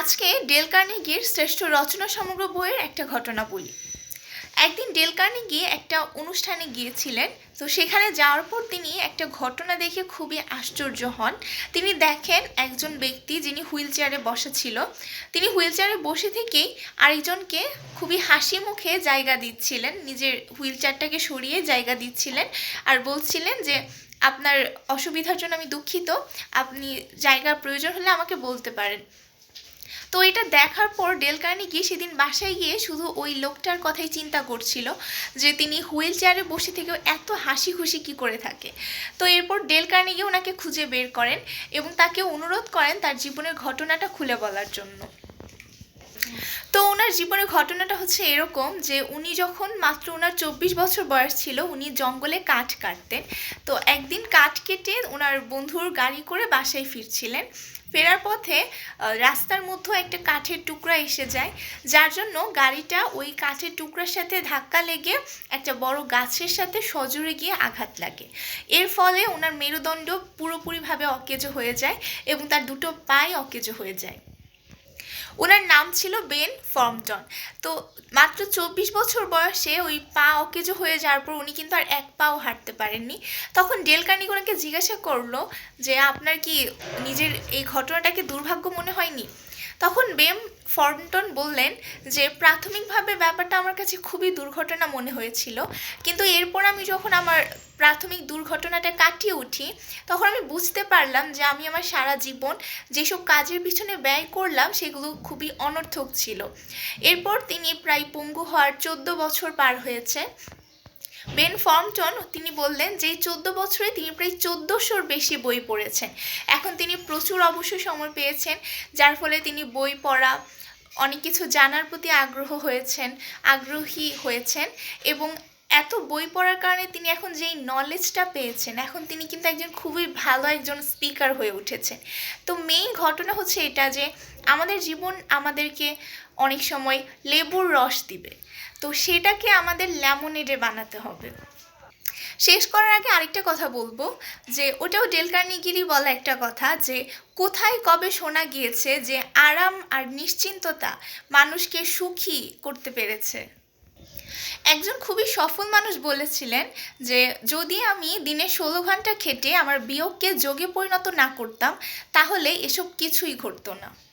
আজকে ডেল কার্নেগির শ্রেষ্ঠ রচনা সমগ্র বইয়ের একটা ঘটনা বলি। একদিন ডেল কার্নেগি একটা অনুষ্ঠানে গিয়েছিলেন, তো সেখানে যাওয়ার পর তিনি একটা ঘটনা দেখে খুবই আশ্চর্য হন। তিনি দেখেন একজন ব্যক্তি যিনি হুইল চেয়ারে বসা ছিল, তিনি হুইল চেয়ারে বসে থেকেই আরেকজনকে খুবই হাসি মুখে জায়গা দিচ্ছিলেন, নিজের হুইল চেয়ারটাকে সরিয়ে জায়গা দিচ্ছিলেন আর বলছিলেন যে, আপনার অসুবিধার জন্য আমি দুঃখিত, আপনি জায়গার প্রয়োজন হলে আমাকে বলতে পারেন। তো এটা দেখার পর ডেল গিয়ে সেদিন বাসায় গিয়ে শুধু ওই লোকটার কথাই চিন্তা করছিল, যে তিনি হুইল চেয়ারে বসে থেকেও এত হাসি খুশি কি করে থাকে। তো এরপর ডেল গিয়ে ওনাকে খুঁজে বের করেন এবং তাকে অনুরোধ করেন তার জীবনের ঘটনাটা খুলে বলার জন্য। ওনার জীবনের ঘটনাটা হচ্ছে এরকম যে উনি যখন মাত্র ওনার চব্বিশ বছর বয়স ছিল, উনি জঙ্গলে কাঠ কাটতেন। তো একদিন কাঠ কেটে ওনার বন্ধুর গাড়ি করে বাসায় ফিরছিলেন। ফেরার পথে রাস্তার মধ্যে একটা কাঠের টুকরা এসে যায়, যার জন্য গাড়িটা ওই কাঠের টুকরার সাথে ধাক্কা লেগে একটা বড় গাছের সাথে সজোরে গিয়ে আঘাত লাগে। এর ফলে ওনার মেরুদণ্ড পুরোপুরিভাবে অকেজো হয়ে যায় এবং তার দুটো পায়ে অকেজো হয়ে যায়। ওনার নাম ছিল বেন ফর্মটন। তো মাত্র চব্বিশ বছর বয়সে ওই পা অকেজো হয়ে যাওয়ার পর উনি কিন্তু আর এক পাও হাঁটতে পারেননি। তখন ডেল কার্নিক ওনাকে জিজ্ঞাসা করল যে, আপনার কি নিজের এই ঘটনাটাকে দুর্ভাগ্য মনে হয়নি? তখন বেম ফর্মটন বললেন যে, প্রাথমিকভাবে ব্যাপারটা আমার কাছে খুবই দুর্ঘটনা মনে হয়েছিল। কিন্তু এরপর আমি যখন আমার প্রাথমিক দুর্ঘটনাটা কাটিয়ে উঠি, তখন আমি বুঝতে পারলাম যে, আমি আমার সারা জীবন যেসব কাজের পিছনে ব্যয় করলাম, সেগুলো খুবই অনর্থক ছিল। এরপর তিনি প্রায় পঙ্গু হওয়ার চোদ্দ বছর পার হয়েছে। বেন ফর্মটন তিনি বললেন যে, চোদ্দ বছরে তিনি প্রায় চোদ্দোশোর বেশি বই পড়েছেন। এখন তিনি প্রচুর অবশ্য সময় পেয়েছেন, যার ফলে তিনি বই পড়া, অনেক কিছু জানার প্রতি আগ্রহ হয়েছেন, আগ্রহী হয়েছেন এবং এত বই পড়ার কারণে তিনি এখন যেই নলেজটা পেয়েছেন, এখন তিনি কিন্তু একজন খুবই ভালো একজন স্পিকার হয়ে উঠেছেন। তো মেইন ঘটনা হচ্ছে এটা যে, আমাদের জীবন আমাদেরকে অনেক সময় লেবুর রস দিবে। তো সেটাকে আমাদের ল্যামোনেডে বানাতে হবে। শেষ করার আগে আরেকটা কথা বলব, যে ওটাও ডেল কার্নিগিরি বলা একটা কথা, যে কোথায় কবে শোনা গিয়েছে যে আরাম আর নিশ্চিন্ততা মানুষকে সুখী করতে পেরেছে। একজন খুবই সফল মানুষ বলেছিলেন যে, যদি আমি দিনে ষোলো ঘণ্টা খেটে আমার বিয়োগকে যোগে পরিণত না করতাম, তাহলে এসব কিছুই ঘটতো না।